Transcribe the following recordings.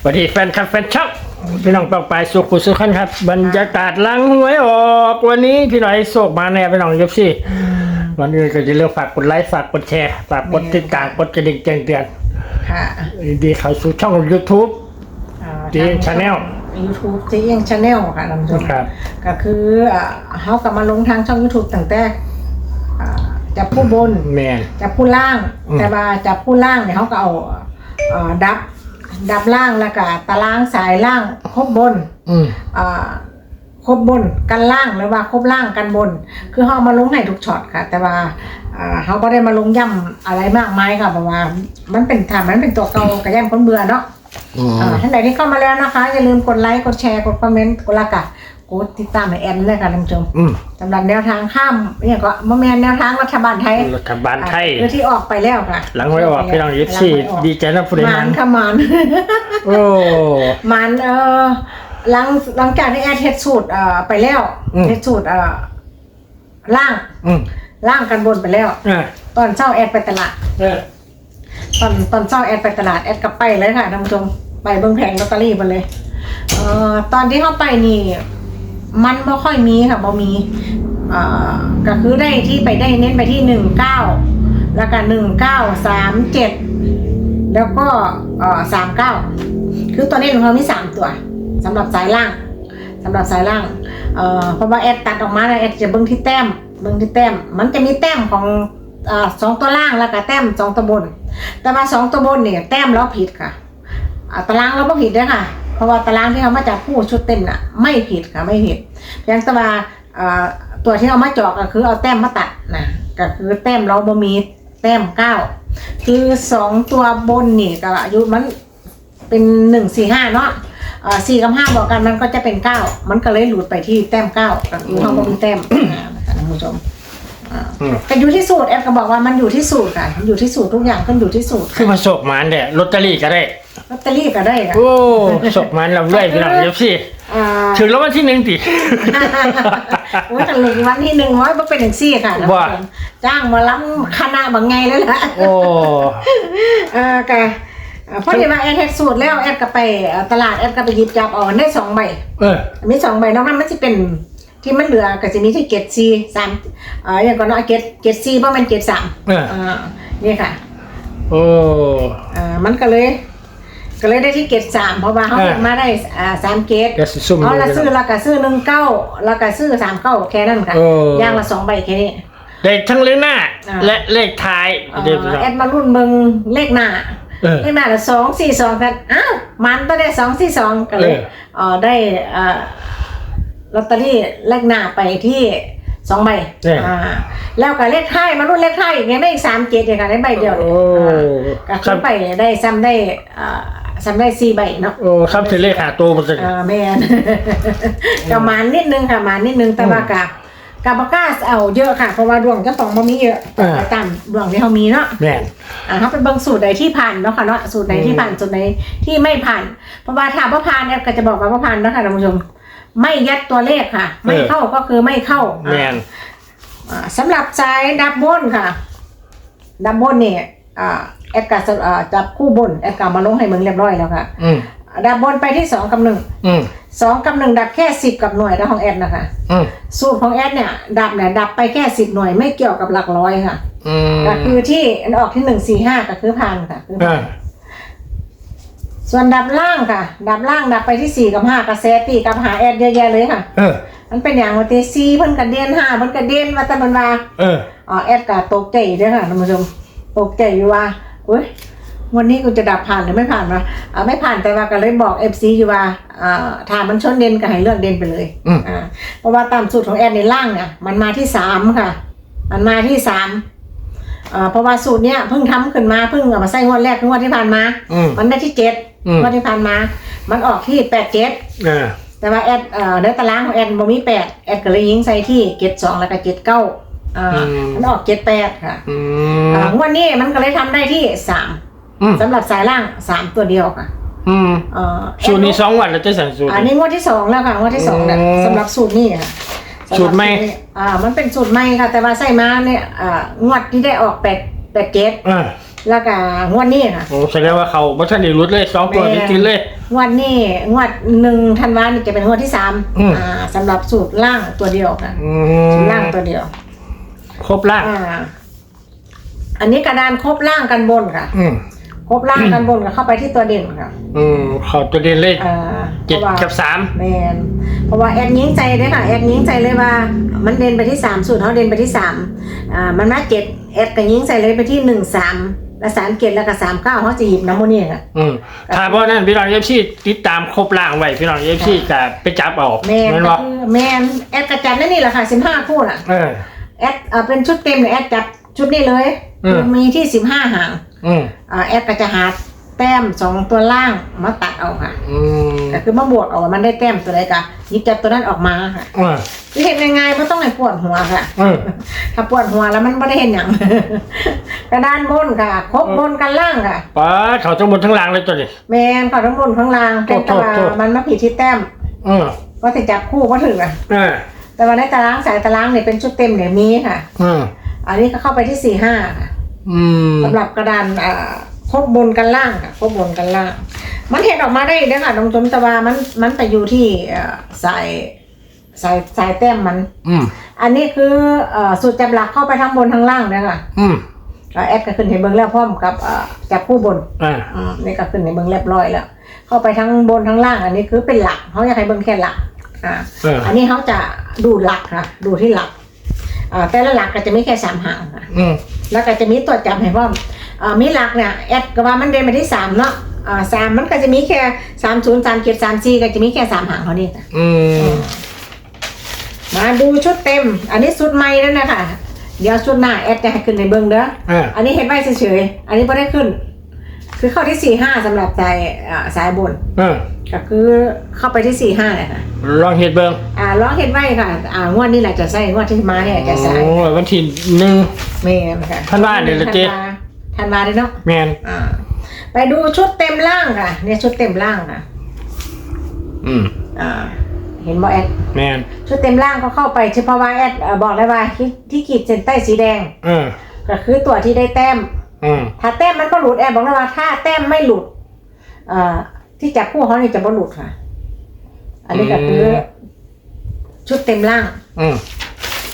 สวัสดีแฟนคลับแฟนช่องพี่น้องปอกปลายสุขุสุขันครับ บรรยากาศหลังหวยออกวันนี้พี่หน่อยโศกมาแน่พี่น้องยบซี่วันนี้ก็จะเลือกฝากกดไลค์ฝากกดแชร์ฝากกดติดตามกดกระดิ่งแจ้งเตือนค่ะดีเข้าสู่ช่อง YouTube จีเอ็น Channel ยูทูบจีเอ็นชาแนลค่ะท่านผู้ชมครับ ก็คืออ่าเขากลับมาลงทางช่อง YouTube ตั้งแต่อ่าจับผู้บนแมนจับผู้ล่างอืมแต่ว่าจับผู้ล่างเนี่ยเขาก็เอาเอ่อดับ ดับล่างแล้วก็ตารางสายล่างครบบนอืมอ่าครบบนกันล่างหรือว่าครบล่างกันบน คือเขาเอามาลงให้ทุกช็อตค่ะ แต่ว่าอ่าเขาก็ได้มาลงย่ำอะไรมากมายค่ะเพราะว่า มันเป็นถามมันเป็นตัวเก่ากระย่ำคนเบื่อเนาะ อืม อ่าท่านใดที่เข้ามาแล้วนะคะ อย่าลืมกดไลค์ กดแชร์ กดคอมเมนต์กดไลค์กะ กดติดตามให้แอนเลยค่ะท่านผู้ชมอืมสำหรับแนวทางข้ามเนี่ยก็มะแมนแนวทางรัฐบาลไทยรัฐบาลไทยอ่าคือที่ออกไปแล้วค่ะ หลังหวยออกพี่น้องยบซี่หลังหวยออกดีใจนะผู้ใดหมัมานนค่ะหมานโอ้หมานเอ่อหลังหลังจากที่แอดเฮ็ดสูตรเอ่อไปแล้วเฮ็ดสูตรเอ่อล่างอืมล่างกันบนไปแล้วอ่าตอนเช้าแอดไปตลาดเออตอนตอนเช้าแอดไปตลาดแอดก็ไปเลยค่ะท่านผู้ชมไปเบิ่งแผงลอตเตอรี่มาเลยเอ่อตอนที่เข้าไปนี่ มันไม่ค่อยมีค่ะบ่มีก็คือได้ที่ไปได้เน้นไปที่หนึ่งเก้าแล้วก็หนึ่งเก้าสามเจ็ดแล้วก็สามเก้าคือตัวนี้ของเรามีสามตัวสำหรับสายล่างสำหรับสายล่างเพราะว่าแอดตัดออกมาแล้วแอดจะเบิ่งที่แต้มเบิ่งที่แต้ม มันจะมีแต้มของอสองตัวล่างแล้วก็แต้มสองตัวบน แต่ว่าสองตัวบนเนี่ยแต้มเราผิดค่ะตารางเราไม่ผิดด้วยค่ะ เพราะว่าตารางที่เขามาจากผู้ชุดเต็มน่ะ ไม่ผิดค่ะไม่ผิดเพียงแต่ว่าอ่าตัวที่เอามาเจาะก็คือเอาแต้มมาตัดนะก็คือแต้มเราบ่มีแต้มเก้าคือสองตัวบนนี่ก็อายุมันเป็นหนึ่งสี่ห้าเนาะอ่าสี่กับห้าบอกกันมันก็จะเป็นเก้ามันก็เลยหลุดไปที่แต้มเก้าก็คือเขาบ่มีแต้มอ่านะคะท่านผู้ชมอ่าอืมแต่อยู่ที่สูตรแอปก็บอกว่ามันอยู่ที่สูตรค่ะมันอยู่ที่สูตรทุกอย่างก็อยู่ที่สูตรคือมาโศกมันเนี่ยลอตเตอรี่ก็ได้ ลอตเตอรี่ก็ได้ค่ะ โอ้ศกมันเราเรื่อยพี่น้องยบซี่อ่าถึงแล้ววันที่หนึ่งติ โอ้ยแต่หนึ่งวันที่หนึ่งร้อยเป็นอย่างซี่ค่ะว่าจ้างหมาล้ำคณะบางไงแล้วล่ะ โอ้ เออค่ะอ่าเพราะเดี๋ยวมาแอดเฮ็ดสูตรแล้วแอดก็ไปตลาดแอดก็ไปหยิบจับเอาได้สองใบ เออ มีสองใบนอกนั้นมันจะเป็นที่มันเหลือก็จะมีที่เกตซีสามเอ่ออย่างก่อนเนาะเกตเกตซีเพราะมันเกตสามเอออ่านี่ค่ะโอ้อ่ามันก็เลย ก็เลยได้ที่เกตสามเพราะว่าเขาเออเก็บมาได้อ่าสามเกตก็สิซุ่มเขาละยู่ซื้อละก็ซื้อหนึ่งเก้าละก็ซื้อสามเก้าแค่นั้นค่ะโอ้ย่างละสองใบแค่นี้ได้ทั้งเลขหน้า อ่า และเลขท้ายเอ่อเดี๋ยวพี่น้องแอดมารุ่นเบิงเลขหน้าเออเลขหน้าละสองสี่สองกันอ้าวมันก็ได้สองสี่สองก็เลยเออ เอ่อได้เอ่อลอตเตอรี่เลขหน้าไปที่ สองใบเอออ่าแล้วก็เลขท้ายมารุ่นเลขท้ายอีกไงได้อีกสามเจ็ดอย่างกันได้ใบเดียวโอ้อ่าก็ครัขึ้บนไปได้ซ้ำได้อ่าซ้ำได้สี่ใบเนาะ โอ้ครับถึงเลขหาตัวมันจะ อ่าแม่นกับมานนิดนึงค่ะมานนิดนึงแต่ว่ากับกับปากกาเอาเยอะค่ะ เพราะว่าดวงเจ้าของบ่มีเยอะอ่าไปตามดวงที่เขามีเนาะแม่น อ่าเขาเป็นเบางสูตรใดที่ผ่านเนาะค่ะเนาะสูตรใดที่ผ่านสูตรใดที่ไม่ผ่าน เพราะว่าถ้าว่าผ่านเนี่ยก็จะบอกว่าว่าผ่านเนาะค่ะท่านผู้ชม ไม่ยัดตัวเลขค่ะ ไม่เข้าก็คือไม่เข้าแม่นอ่าสำหรับสายดับบนค่ะ ดับบนเนี่ยอ่าแอดการอ่าจับคู่บนแอดการมาลงให้มึงเรียบร้อยแล้วค่ะอืมดับบนไปที่สองกับหนึ่งอืมสองกับหนึ่งดับแค่สิบกับหน่วยนะของแอดนะคะอืมสูตรของแอดเนี่ย ดับเนี่ยดับไปแค่สิบหน่วยไม่เกี่ยวกับหลักร้อยค่ะอืมก็คือที่อันออกที่หนึ่งสี่ห้าก็คือพันค่ะคืออ่า ส่วนดับล่างค่ะ ดับล่างดับไปที่สี่กับห้ากระแสตีกับหาแอดเยอะแยะเลยค่ะ เออ มันเป็นอย่างว่าเตซีเพิ่นกระเด็นห้าเพิ่นกระเด็นว่าแต่มันว่าเอออ๋อแอดกาตกใจเด้อค่ะท่านผู้ชมตกใจอยู่ว่าอุ้ยวันนี้กูจะดับผ่านหรือไม่ผ่านวะอ่าไม่ผ่านแต่ว่าก็เลยบอกเอฟซีอยู่ว่าอ่าถ้ามันชนเด่นก็ให้เลือกเด่นไปเลยอืม อ่าเพราะว่าตามสูตรของแอดในล่างเนี่ยมันมาที่สามค่ะ มันมาที่สาม อ่าเพราะว่าสูตรเนี้ยเพิ่งทำขึ้นมาเพิ่งเอามาใส่งวดแรกงวดที่ผ่านมา อืมมันได้ที่เจ็ดอืม งวดที่ผ่านมา มันออกที่แปดเจ็ดเออแต่ว่าแอดเอ่อในตารางของแอดบ่มีแปดแอดก็เลยยิงใส่ที่เจ็ดสองแล้วก็เจ็ดเก้าอ่ามันออกเจ็ดแปดค่ะอือ่ามงวันนี้มันก็เลยทำได้ที่สามอืมสำหรับสายล่างสามตัวเดียวค่ะอืมเอ่อสูตรนี้สองวันแล้วจะสั่งสูตรอันนี้งวดที่สองแล้วค่ะงวดที่สองแล้วอืมสำหรับสูตรนี้ค่ะ สูตรใหม่สำบนี้อ่า มันเป็นสูตรใหม่ค่ะ แต่ว่าใส่มาเนี่ยอ่างวดที่ได้ออกแปดแปดเจ็ดอ่าแล้วก็งวดนี้ค่ะ โอ้แสดงว่าเขาบัทันได้รุดเลยสองตัวแม่จริงๆเลย งวดนี้งวดหนึ่งธันวานี่จะเป็นงวดที่สามอืม อ่าสำหรับสูตรล่างตัวเดียวค่ะอืสูตมรล่างตัวเดียว ครบล่างอ่า อันนี้กระดานครบล่างกันบนค่ะ อืม ครบล่างกันบนก็เข้าไปที่ตัวเด่นค่ะอืมขอตัวเด่นเลขอ่าเจ็ดพราะว่ากับสามแมนเพราะว่าแอดยิงใจเลยค่ะแอดยิงใจเลยว่า มันเด่นไปที่สามสูตรเขาเด่นไปที่สามอ่ามันมาเจ็ดแอดก็ยิงใจเลยไปที่หนึ่งสามและสามเกตแล้วก็สามเก้าเขาจะหยิบน้ำมันนี่ค่ะอืมถ้าเพราะนั้นพี่น้องเอฟซีติดตามครบล่างไว้พี่น้องเอฟซีจะไปจับเอาแมนแม่นก็บ่คือแมนแอดกระจัดนั่นนี่แหละค่ะสิบห้าคู่น่ะเออแอดเอ่อเป็นชุดเต็มเลยแอดจับชุดนี้เลยอืมมีที่สิบห้าหาง อืมอ่าแอดก็จะหาแต้มสองตัวล่างมาตัดเอาค่ะอืมก็คือมาบวกเอาว่ามันได้แต้มตัวใดก็หยิบจับตัวนั้นออกมาค่ะเออที่เห็นยังไงไม่ต้องให้ปวดหัวค่ะเออถ้าปวดหัวแล้วมันไม่ได้เห็นอย่าง กระดานบนค่ะครบบนกันล่างค่ะ ป้าดเขาทั้งหมดทั้งล่างเลยตัวนี้ แมนเขาทั้งบนทั้งล่างโทแต่ษตัวโทษมันมาผิดที่แต้มเออว่าจะจับคู่ก็ถึงอะเออแต่ว่าในตารางสายตารางเนี่ยเป็นชุดเต็มเนี่ยมีค่ะเอออันนี้ก็เข้าไปที่สี่ห้าค่ะ อืมสำหรับกระดานอ่าครบบนกันล่างค่ะครบบนกันล่าง มันเห็นออกมาได้เด้อค่ะน้องจมแตะวามันมันไปอยู่ที่เอ่อสายสายสายแต้มมัน อืมอันนี้คือเอ่อสูตรจับหลักเข้าไปทั้งบนทั้งล่างเลยค่ะอืมก็แอดก็ขึ้นให้เบิ้งแล้วพร้อมกับเอ่อจับคู่บน อ่าอืมนี่ก็ขึ้นให้เบิ้งเรียบร้อยแล้ว เข้าไปทั้งบนทั้งล่าง อันนี้คือเป็นหลักเขาอยากให้เบิ้งแค่หลักอ่าเอออันนี้เขาจะดูหลักค่ะดูที่หลักอ่าแต่ละหลักก็จะมีแค่สามหางค่ะอืม แล้วก็จะมีตัวจับให้พร้อมอ่ามีหลักเนี่ยแอดก็ว่ามันเดินไปที่สามเนาะอ่าสามมันก็จะมีแค่สามศูนย์สามเจ็ดสามสี่ก็จะมีแค่สามหางเขานี่ค่ะ อืมมาดูชุดเต็ม อันนี้ชุดใหม่แล้วนะคะ เดี๋ยวชุดหน้าแอดจะให้ขึ้นในเบิ้งเด้อ อ่า อันนี้เห็นไว้เฉยๆ อันนี้ไม่ได้ขึ้น คือเข้าที่สี่ห้าสำหรับสายอ่าสายบน เออก็คือเข้าไปที่สี่ห้าเลยค่ะ ลองเห็ดเบิ่งอ่าร้องเห็นไว้ค่ะ อ่างวดนี้แหละจะใส่งวดที่มาเนี่ยจะใส่โอ้วันที่หนึ่งเมนค่ะธันวาเนี่ยเหรอเจ๊ธันวาธันวาเลยเนาะ แมนอ่า ไปดูชุดเต็มล่างค่ะ เนี่ยชุดเต็มล่างค่ะ อืมอ่า เห็นบอแอด แมนชุดเต็มล่างก็เข้าไปเฉพาะว่าแอดเอ่อบอกเลยว่าที่ที่ขีดเส้นใต้สีแดง เออก็คือตัวที่ได้แต้ม อืมถ้าแต้มมันก็หลุดแอบบอกเลยว่าถ้าแต้มไม่หลุด เอ่อ ที่จับคู่เขานี่จะไม่หลุดค่ะ อันนี้ก็คืออชุดเต็มล่าง อืม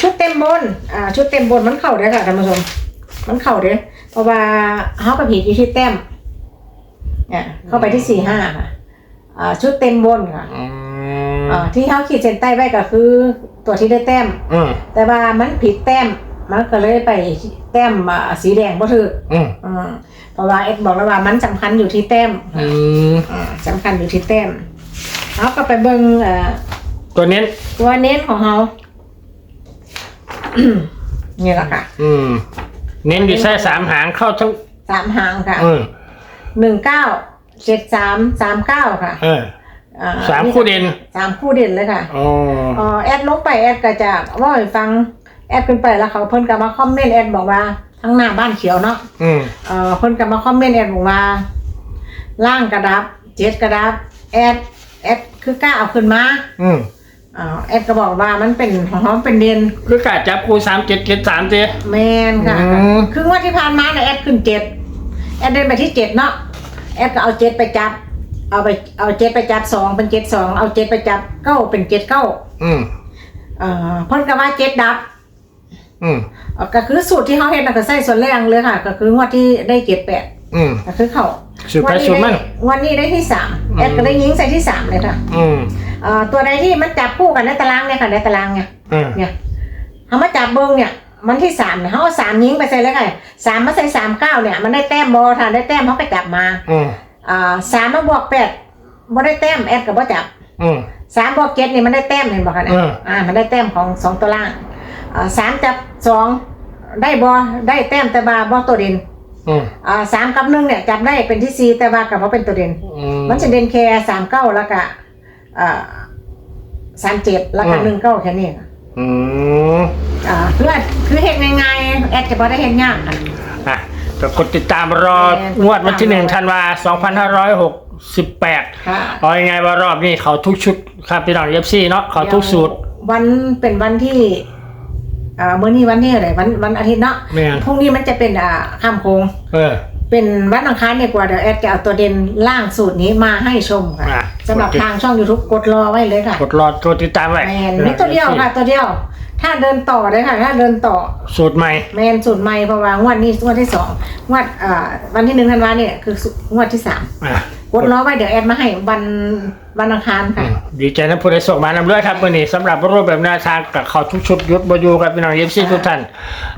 ชุดเต็มบน อ่า ชุดเต็มบนมันเข่าเด้อค่ะท่านผู้ชม มันเข่าเด้อเพราะว่าเขากับผีอยู่ที่แต้มเนี่ยเข้าไปที่สี่ห้าค่ะ อ่า ชุดเต็มบนค่ะ อือ่ามที่เขาขีดเส้นใต้ไว้ก็คือ ตัวที่ได้แต้ม อืมแต่ว่ามันผิดแต้ม มันก็เลยไปแต้มอ่าสีแดงบ่ถืออืมอืมเพราะว่าเอ็ดบอกแล้วว่ามันสำคัญอยู่ที่แต้มอืมอ่าสำคัญอยู่ที่แต้มเขาก็ไปเบิ่งเอ่อตัวเน้นตัวเน้นของเขานี่แหละค่ะ อืม เน้นอยู่แค่สามหางเข้าทั้งสามหางค่ะอืมหนึ่งเก้าเจ็ดสามสามเก้าค่ะเอออ่สามคู่เด่นสามคู่เด่นเลยค่ะอ๋อเอ่อแอดลงไปแอดก็จะเว่าให้ฟัง แอดขึ้นไปแล้วเขาเพิ่นก็มาคอมเมนต์แอดบอกว่าทั้งหน้าบ้านเขียวเนาะอืมเอ่อเพิ่นก็มาคอมเมนต์แอดบอกว่าล่างกระดับเจ็ดกระดับแอดแอดคือกล้าเอาขึ้นมาอืมอ่าแอดก็บอกว่ามันเป็นของเขาเป็นเด่นคือกาจับคูสามเจ็ดเจ็ดสามเจ๊แมนค่ะ อืมคืองวดที่ผ่านมาเนี่ยแอดขึ้นเจ็ดแอดเดินไปที่เจ็ดเนาะแอดก็เอาเจ็ดไปจับ เอาไปเอาเจ็ดไปจับสองเป็นเจ็ดสองเอาเจ็ดไปจับเก้าเป็นเจ็ดเก้าอืม เอ่อเพิ่นก็ว่าเจ็ดดับ อืมเอ่อก็คือสูตรที่เขาเห็นน่ะก็ใส่ส่วนแรงเลยค่ะ ก็คืองวดที่ได้เจ็ดแปดอืม ก็คือเขาสูตรไปสูตรมันงวันนี้ได้ที่สามอืม แอดก็ได้ยิงใส่ที่สามเลยค่ะอืมเอ่อตัวใดที่มันจับคู่กันในตารางเนี่ยค่ะในตารางเนี่ยอืมเนี่ยเขามาจับเบิ้งเนี่ย มันที่สามเนี่ยเขาเอาสามยิงไปใส่เลยค่ะสามมาใส่สามเก้าเนี่ย มันได้แต้มบอทานได้แต้มเขาก็จับมาอืมอ่าสามมาบวกแปดบ่ได้แต้มแอดกับบ่จับอืม สามบวกเจ็ดนี่มันได้แต้มเห็นบอกค่ะเนี่ยอืมอ่ามันได้แต้มของสองตัวล่างอ่า สามจับสองได้บอได้แต้มแต่บาบอตัวเด่นอืมอ่าสามกับหนึ่งเนี่ยจับได้เป็นที่สี่แต่ว่ากับเขาเป็นตัวเด่น อืม มันจะเด่นแค่สามเก้าแล้วก็อ่าสามเจ็ดแล้วก็อืมหนึ่งเก้าแค่นี้ค่ะอืมอ่าคือคือเห็นง่ายๆแอดจะพอได้เห็นยากค่ะ อะก็กดติดตามรอแม่งวดวันที่หนึ่งธันวาสองพันห้าร้อยหกสิบแปดค่ะเอายังไงว่ารอบนี้เขาทุกชุดครับพี่น้องเอฟซีเนาะเขาทุกสูตร วันเป็นวันที่ อ่าเมื่อนี้วันที่อะไรวันวันอาทิตย์เนาะแม่น พรุ่งนี้มันจะเป็นอ่าข้ามโค้งเออ เป็นวันอังคารเนี่ยกว่าเดี๋ยวแอดจะเอาตัวเด่นล่างสูตรนี้มาให้ชมค่ะอะสำหรับทางช่อง YouTube กดรอไว้เลยค่ะกดรอตัวติดตามไว้แมนนี่ตัวเดียวค่ะ ตัวเดียว ถ้าเดินต่อเลยค่ะ ถ้าเดินต่อ สูตรใหม่ แมนสูตรใหม่เพราะว่างวดนี้งวดที่สองงวดอ่าวันที่หนึ่งธันวาเนี่ยคืองวดที่สามอะกดรอไว้เดี๋ยวแอดมาให้วันวันอังคารค่ะ ดีใจนะผู้ใดส่งมานำด้วยครับวันนี้สำหรับรูปแบบแนวทางกับเขาทุกชุดยุทธบอยูกับพี่น้องเอฟซีทุกท่าน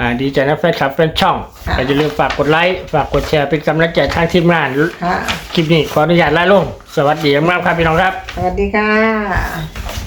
อ่าดีใจนะแฟนคลับแฟนช่องค่ะก็อย่าลืมฝากกดไลค์ฝากกดแชร์เป็นกำลังใจทางทีมงานค่ะ คลิปนี้ขออนุญาตลาลง สวัสดีมากครับพี่น้องครับ สวัสดีค่ะ